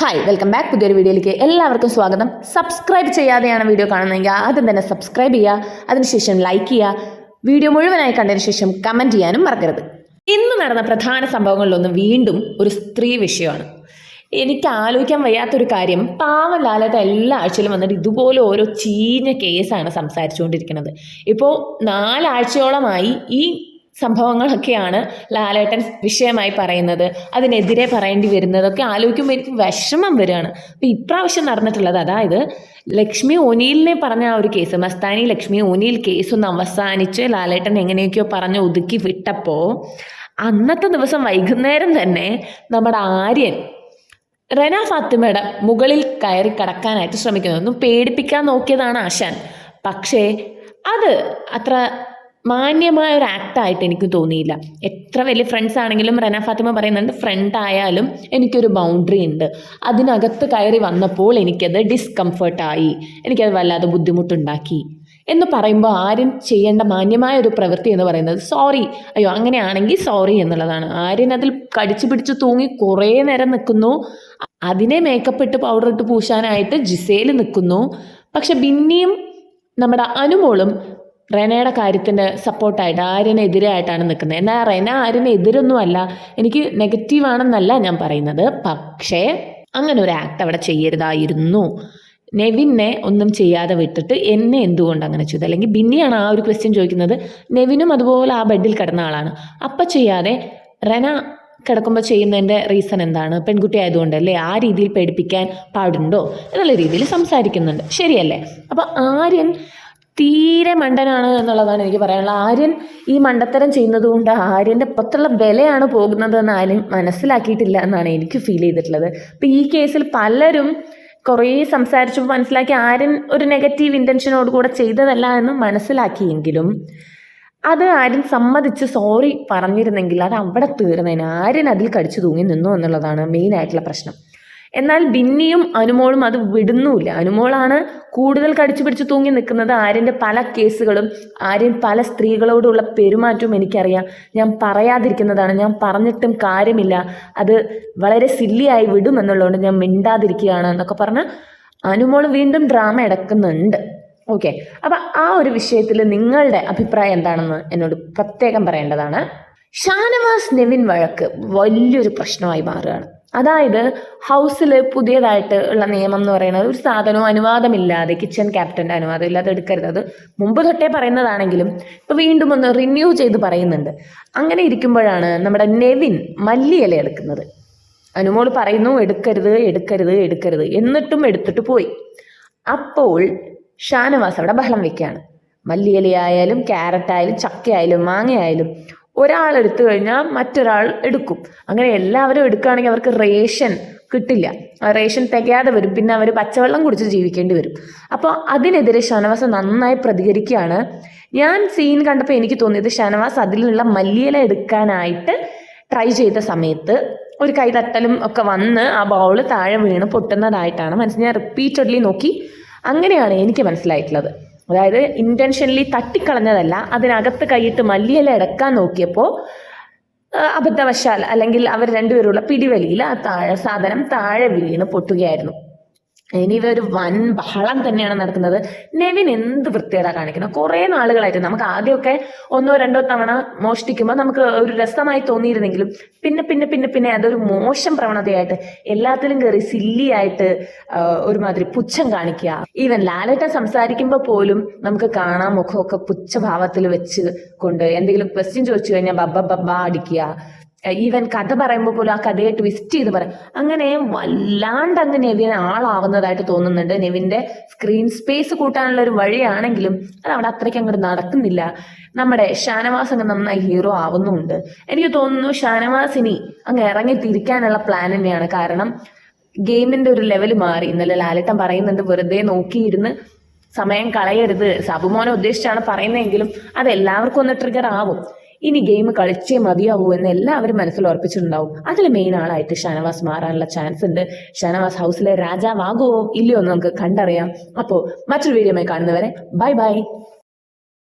Hi welcome back പുതിയൊരു വീഡിയോയിലേക്ക് എല്ലാവർക്കും സ്വാഗതം. സബ്സ്ക്രൈബ് ചെയ്യാതെയാണ് വീഡിയോ കാണുന്നതെങ്കിൽ ആദ്യം തന്നെ സബ്സ്ക്രൈബ് ചെയ്യുക അതിനുശേഷം ലൈക്ക് ചെയ്യുക വീഡിയോ മുഴുവനായി കണ്ടതിന് ശേഷം കമന്റ് ചെയ്യാനും മറക്കരുത്. ഇന്ന് നടന്ന പ്രധാന സംഭവങ്ങളിലൊന്ന് വീണ്ടും ഒരു സ്ത്രീ വിഷയമാണ്. എനിക്ക് ആലോചിക്കാൻ വയ്യാത്തൊരു കാര്യം പാവം ലാലേട്ട എല്ലാ ആഴ്ചയിലും വന്നിട്ട് ഇതുപോലെ ഓരോ ചീഞ്ഞ കേസാണ് സംസാരിച്ചുകൊണ്ടിരിക്കുന്നത്. ഇപ്പോൾ നാലാഴ്ചയോളമായി ഈ സംഭവങ്ങളൊക്കെയാണ് ലാലേട്ടൻ വിഷയമായി പറയുന്നത്. അതിനെതിരെ പറയേണ്ടി വരുന്നതൊക്കെ ആലോചിക്കുമ്പോൾ എനിക്ക് വിഷമം വരികയാണ്. അപ്പോൾ ഇപ്രാവശ്യം നടന്നിട്ടുള്ളത് അതായത് ലക്ഷ്മി ഒനീലിനെ പറഞ്ഞ ആ ഒരു case Mastani Lakshmi O'Neil case ഒന്ന് അവസാനിച്ച് ലാലേട്ടൻ എങ്ങനെയൊക്കെയോ പറഞ്ഞ് ഒതുക്കി വിട്ടപ്പോൾ അന്നത്തെ ദിവസം വൈകുന്നേരം തന്നെ നമ്മുടെ ആര്യൻ റെന ഫാത്തിമയുടെ മുകളിൽ കയറി കടക്കാനായിട്ട് ശ്രമിക്കുന്നു. ഒന്ന് പേടിപ്പിക്കാൻ നോക്കിയതാണ് ആശാൻ. പക്ഷേ അത് അത്ര മാന്യമായ ഒരു ആക്ടായിട്ട് എനിക്ക് തോന്നിയില്ല. എത്ര വലിയ ഫ്രണ്ട്സ് ആണെങ്കിലും റെന ഫാത്തിമ പറയുന്നുണ്ട് ഫ്രണ്ട് ആയാലും എനിക്കൊരു ബൗണ്ടറി ഉണ്ട്. അതിനകത്ത് കയറി വന്നപ്പോൾ എനിക്കത് ഡിസ്കംഫർട്ടായി എനിക്കത് വല്ലാതെ ബുദ്ധിമുട്ടുണ്ടാക്കി. എന്ന് പറയുമ്പോൾ ആര്യൻ ചെയ്യേണ്ട മാന്യമായ ഒരു പ്രവൃത്തി എന്ന് പറയുന്നത് സോറി അയ്യോ അങ്ങനെയാണെങ്കിൽ സോറി എന്നുള്ളതാണ്. ആര്യൻ അതിൽ കടിച്ചു പിടിച്ച് തൂങ്ങി കുറേ നേരം നിൽക്കുന്നു. അതിനെ മേക്കപ്പ് ഇട്ട് പൗഡർ ഇട്ട് പൂശാനായിട്ട് ജിസേൽ നിൽക്കുന്നു. പക്ഷെ ബിന്നിയും നമ്മുടെ അനുമോളും റെനയുടെ കാര്യത്തിന്റെ സപ്പോർട്ടായിട്ട് ആര്യനെതിരായിട്ടാണ് നിൽക്കുന്നത്. എന്നാൽ റെന ആര്യനെതിരൊന്നുമല്ല എനിക്ക് നെഗറ്റീവാണെന്നല്ല ഞാൻ പറയുന്നത്. പക്ഷേ അങ്ങനെ ഒരു ആക്ട് അവിടെ ചെയ്യരുതായിരുന്നു. നെവിനെ ഒന്നും ചെയ്യാതെ വിട്ടിട്ട് എന്നെ എന്തുകൊണ്ട് അങ്ങനെ ചെയ്തു? അല്ലെങ്കിൽ ബിന്നിയാണ് ആ ഒരു ക്വസ്റ്റ്യൻ ചോദിക്കുന്നത്. നെവിനും അതുപോലെ ആ ബെഡിൽ കിടന്ന ആളാണ്. അപ്പം ചെയ്യാതെ റെന കിടക്കുമ്പോൾ ചെയ്യുന്നതിന്റെ റീസൺ എന്താണ്? പെൺകുട്ടി ആയതുകൊണ്ടല്ലേ ആ രീതിയിൽ പേടിപ്പിക്കാൻ പാടുണ്ടോ? എന്നുള്ള രീതിയിൽ സംസാരിക്കുന്നുണ്ട്. ശരിയല്ലേ? അപ്പോൾ ആര്യൻ തീരെ മണ്ടനാണ് എന്നുള്ളതാണ് എനിക്ക് പറയാനുള്ളത്. ആര്യൻ ഈ മണ്ടത്തരം ചെയ്യുന്നത് കൊണ്ട് ആര്യന്റെ പുറത്തുള്ള വിലയാണ് പോകുന്നത് എന്ന് ആരും മനസ്സിലാക്കിയിട്ടില്ല എന്നാണ് എനിക്ക് ഫീൽ ചെയ്തിട്ടുള്ളത്. അപ്പോൾ ഈ കേസിൽ പലരും കുറേ സംസാരിച്ചപ്പോൾ മനസ്സിലാക്കി ആര്യൻ ഒരു നെഗറ്റീവ് ഇന്റൻഷനോട് കൂടെ ചെയ്തതല്ല എന്ന് മനസ്സിലാക്കിയെങ്കിലും അത് ആര്യൻ സമ്മതിച്ച് സോറി പറഞ്ഞിരുന്നെങ്കിൽ അത് അവിടെ തീർന്നതിന് ആര്യൻ അതിൽ കടിച്ചു തൂങ്ങി നിന്നു എന്നുള്ളതാണ് മെയിനായിട്ടുള്ള പ്രശ്നം. എന്നാൽ ബിന്നിയും അനുമോളും അത് വിടുന്നുമില്ല. അനുമോളാണ് കൂടുതൽ കടിച്ചു പിടിച്ച് തൂങ്ങി നിൽക്കുന്നത്. ആര്യന്റെ പല കേസുകളും ആര്യൻ പല സ്ത്രീകളോടുള്ള പെരുമാറ്റവും എനിക്കറിയാം. ഞാൻ പറയാതിരിക്കുന്നതാണ്. ഞാൻ പറഞ്ഞിട്ടും കാര്യമില്ല. അത് വളരെ സില്ലിയായി വിടും എന്നുള്ളതുകൊണ്ട് ഞാൻ മിണ്ടാതിരിക്കുകയാണ് എന്നൊക്കെ പറഞ്ഞ് അനുമോൾ വീണ്ടും ഡ്രാമ എടുക്കുന്നുണ്ട്. ഓക്കെ. അപ്പം ആ ഒരു വിഷയത്തിൽ നിങ്ങളുടെ അഭിപ്രായം എന്താണെന്ന് എന്നോട് പ്രത്യേകം പറയേണ്ടതാണ്. ഷാനവാസ് നെവിൻ വഴക്ക് വലിയൊരു പ്രശ്നമായി മാറുകയാണ്. അതായത് ഹൗസിൽ പുതിയതായിട്ട് ഉള്ള നിയമം എന്ന് പറയുന്നത് ഒരു സാധനവും അനുവാദമില്ലാതെ കിച്ചൺ ക്യാപ്റ്റന്റെ അനുവാദം ഇല്ലാതെ എടുക്കരുത്. അത് മുമ്പ് തൊട്ടേ പറയുന്നതാണെങ്കിലും ഇപ്പോൾ വീണ്ടും ഒന്ന് റിന്യൂ ചെയ്ത് പറയുന്നുണ്ട്. അങ്ങനെ ഇരിക്കുമ്പോഴാണ് നമ്മുടെ നെവിൻ മല്ലിയില എടുക്കുന്നത്. അനുമോൾ പറയുന്നു എടുക്കരുത് എടുക്കരുത് എടുക്കരുത്. എന്നിട്ടും എടുത്തിട്ട് പോയി. അപ്പോൾ ഷാനവാസ് അവിടെ ബഹളം വെക്കുകയാണ്. മല്ലിയിലയായാലും ക്യാരറ്റ് ആയാലും ചക്കയായാലും മാങ്ങയായാലും ഒരാൾ എടുത്തു കഴിഞ്ഞാൽ മറ്റൊരാൾ എടുക്കും. അങ്ങനെ എല്ലാവരും എടുക്കുകയാണെങ്കിൽ അവർക്ക് റേഷൻ കിട്ടില്ല. റേഷൻ തികയാതെ വരും. പിന്നെ അവർ പച്ചവെള്ളം കുടിച്ച് ജീവിക്കേണ്ടി വരും. അപ്പോൾ അതിനെതിരെ ഷനവാസ് നന്നായി പ്രതികരിക്കുകയാണ്. ഞാൻ സീൻ കണ്ടപ്പോൾ എനിക്ക് തോന്നിയത് ഷനവാസ് അതിൽ നിന്നുള്ള മല്ലിയില എടുക്കാനായിട്ട് ട്രൈ ചെയ്ത സമയത്ത് ഒരു കൈതട്ടലും ഒക്കെ വന്ന് ആ ബൗൾ താഴെ വീണ് പൊട്ടുന്നതായിട്ടാണ് മനസ്സിൽ ഞാൻ റിപ്പീറ്റഡ്ലി നോക്കി. അങ്ങനെയാണ് എനിക്ക് മനസ്സിലായിട്ടുള്ളത്. അതായത് ഇന്റൻഷനലി തട്ടിക്കളഞ്ഞതല്ല. അതിനകത്ത് കൈയിട്ട് മല്ലിയില എടുക്കാൻ നോക്കിയപ്പോൾ അബദ്ധവശാൽ അല്ലെങ്കിൽ അവർ രണ്ടുപേരുള്ള പിടിവലിയിൽ ആ താഴെ സാധനം താഴെ വീണ് പൊട്ടുകയായിരുന്നു. ഇനി ഇവരൊരു വൻ ബഹളം തന്നെയാണ് നടക്കുന്നത്. നെവിൻ എന്ത് വൃത്തിയേടാ കാണിക്കുന്നത് കുറെ നാളുകളായിട്ട് നമുക്ക് ആദ്യമൊക്കെ ഒന്നോ രണ്ടോ തവണ മോഷ്ടിക്കുമ്പോൾ നമുക്ക് ഒരു രസമായി തോന്നിയിരുന്നെങ്കിലും പിന്നെ പിന്നെ പിന്നെ പിന്നെ അതൊരു മോശം പ്രവണതയായിട്ട് എല്ലാത്തിലും കയറി സില്ലിയായിട്ട് ഒരുമാതിരി പുച്ഛം കാണിക്കുക. ഈവൻ ലാലേട്ട സംസാരിക്കുമ്പോൾ പോലും നമുക്ക് കാണാൻ മുഖമൊക്കെ പുച്ഛഭാവത്തിൽ വെച്ച് കൊണ്ട് എന്തെങ്കിലും ക്വസ്റ്റ്യൻ ചോദിച്ചു കഴിഞ്ഞാൽ ബബ്ബ ബബ്ബ അടിക്കുക. ഈവൻ കഥ പറയുമ്പോൾ പോലും ആ കഥയെ ട്വിസ്റ്റ് ചെയ്ത് പറയും അങ്ങനെ വല്ലാണ്ട് അങ്ങ് നെവിൻ ആളാവുന്നതായിട്ട് തോന്നുന്നുണ്ട്. നെവിന്റെ സ്ക്രീൻ സ്പേസ് കൂട്ടാനുള്ള ഒരു വഴിയാണെങ്കിലും അത് അവിടെ അത്രയ്ക്ക് അങ്ങോട്ട് നടക്കുന്നില്ല. നമ്മുടെ ഷാനവാസ് അങ്ങ് നന്നായി ഹീറോ ആവുന്നുമുണ്ട് എനിക്ക് തോന്നുന്നു ഷാനവാസിനി അങ്ങ് ഇറങ്ങി തിരിക്കാനുള്ള പ്ലാൻ തന്നെയാണ്. കാരണം ഗെയിമിന്റെ ഒരു ലെവൽ മാറി. ഇന്നലെ ലാലേട്ടൻ പറയുന്നുണ്ട് വെറുതെ നോക്കിയിരുന്ന് സമയം കളയരുത്. സബുമോനെ ഉദ്ദേശിച്ചാണ് പറയുന്നതെങ്കിലും അത് എല്ലാവർക്കും ഒന്ന് ട്രിഗർ ആവും. ഇനി ഗെയിം കളിച്ചേ മതിയാവൂ എന്ന് എല്ലാവരും മനസ്സിൽ ഉറപ്പിച്ചിട്ടുണ്ടാവും. അതിൽ മെയിൻ ആളായിട്ട് ഷനവാസ് മാറാനുള്ള ചാൻസ് ഉണ്ട്. ഷനവാസ് ഹൗസിലെ രാജാവാകുമോ ഇല്ലയോ എന്ന് നമുക്ക് കണ്ടറിയാം. അപ്പോൾ മറ്റൊരു വീഡിയോ കാണുന്നവരെ ബൈ ബൈ